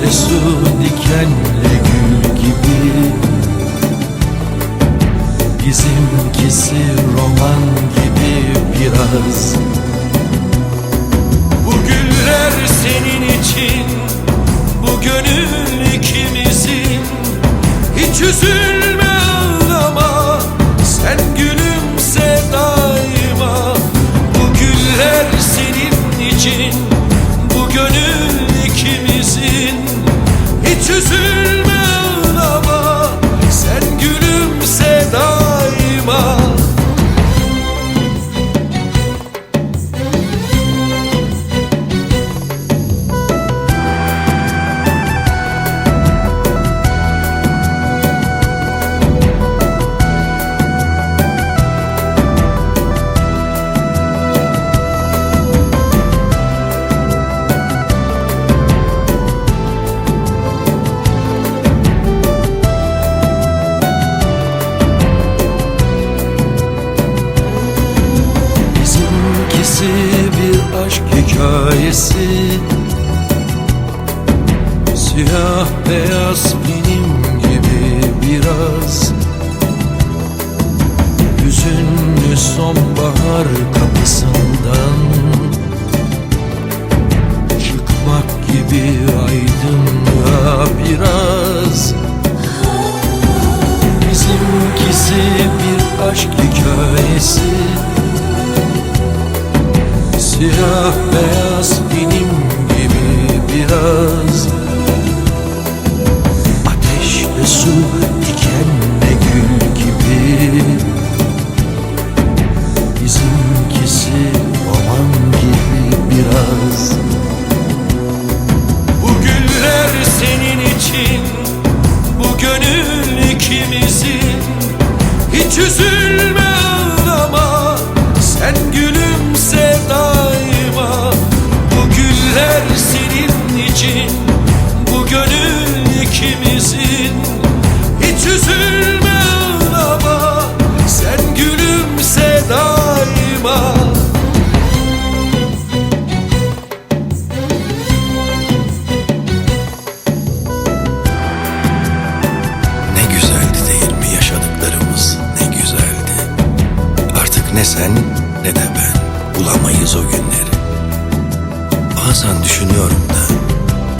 Ateşle su dikenle gül gibi. Bizimkisi roman gibi biraz hikayesi. Siyah beyaz benim gibi biraz. Hüzünlü sonbahar kapısından Çıkmak gibi aydınlığa biraz gibi ikimizin Hiç üzülme ağlama Sen gülümse daima Ne güzeldi değil mi yaşadıklarımız ne güzeldi. Artık ne sen ne de ben bulamayız o günleri. Bazen düşünüyorum da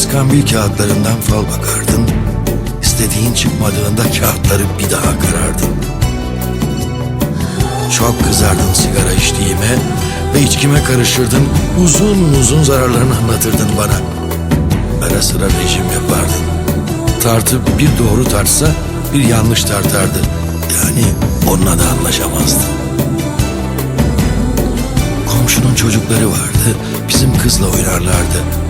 iskambil kağıtlarından fal bakardın. İstediğin çıkmadığında kağıtları bir daha karardın. Çok kızardın sigara içtiğime ve içkime karışırdın. Uzun uzun zararlarını anlatırdın bana. Ara sıra rejim yapardın. Tartı bir doğru tartsa bir yanlış tartardı. Yani onunla da anlaşamazdın. Komşunun çocukları vardı. Bizim kızla oynarlardı.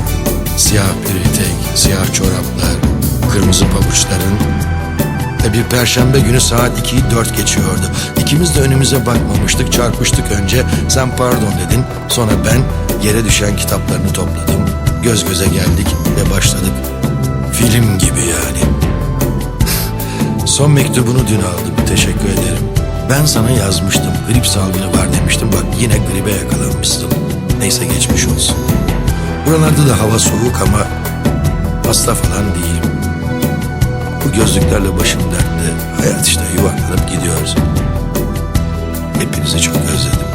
siyah bir etek, siyah çoraplar, kırmızı pabuçların bir perşembe günü saat 2'yi 4 geçiyordu. İkimiz de önümüze bakmamıştık, çarpıştık önce. Sen pardon dedin, sonra ben yere düşen kitaplarını topladım. Göz göze geldik ve başladık. Film gibi yani. Son mektubunu dün aldım, teşekkür ederim. Ben sana yazmıştım. Grip salgını var demiştim. Bak yine gribe yakalanmışsın. Neyse geçmiş olsun. Buralarda da hava soğuk ama hasta falan değilim. Bu gözlüklerle başım dertte. Hayat işte yuvarlanıp gidiyoruz. Hepinizi çok özledim.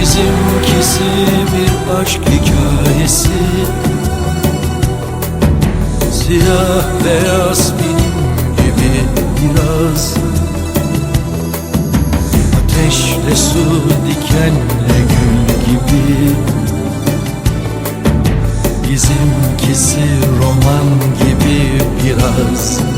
Bizimkisi bir aşk hikayesi Siyah beyaz benim gibi biraz. Ateşle su dikenle gül gibi. Bizimkisi roman gibi biraz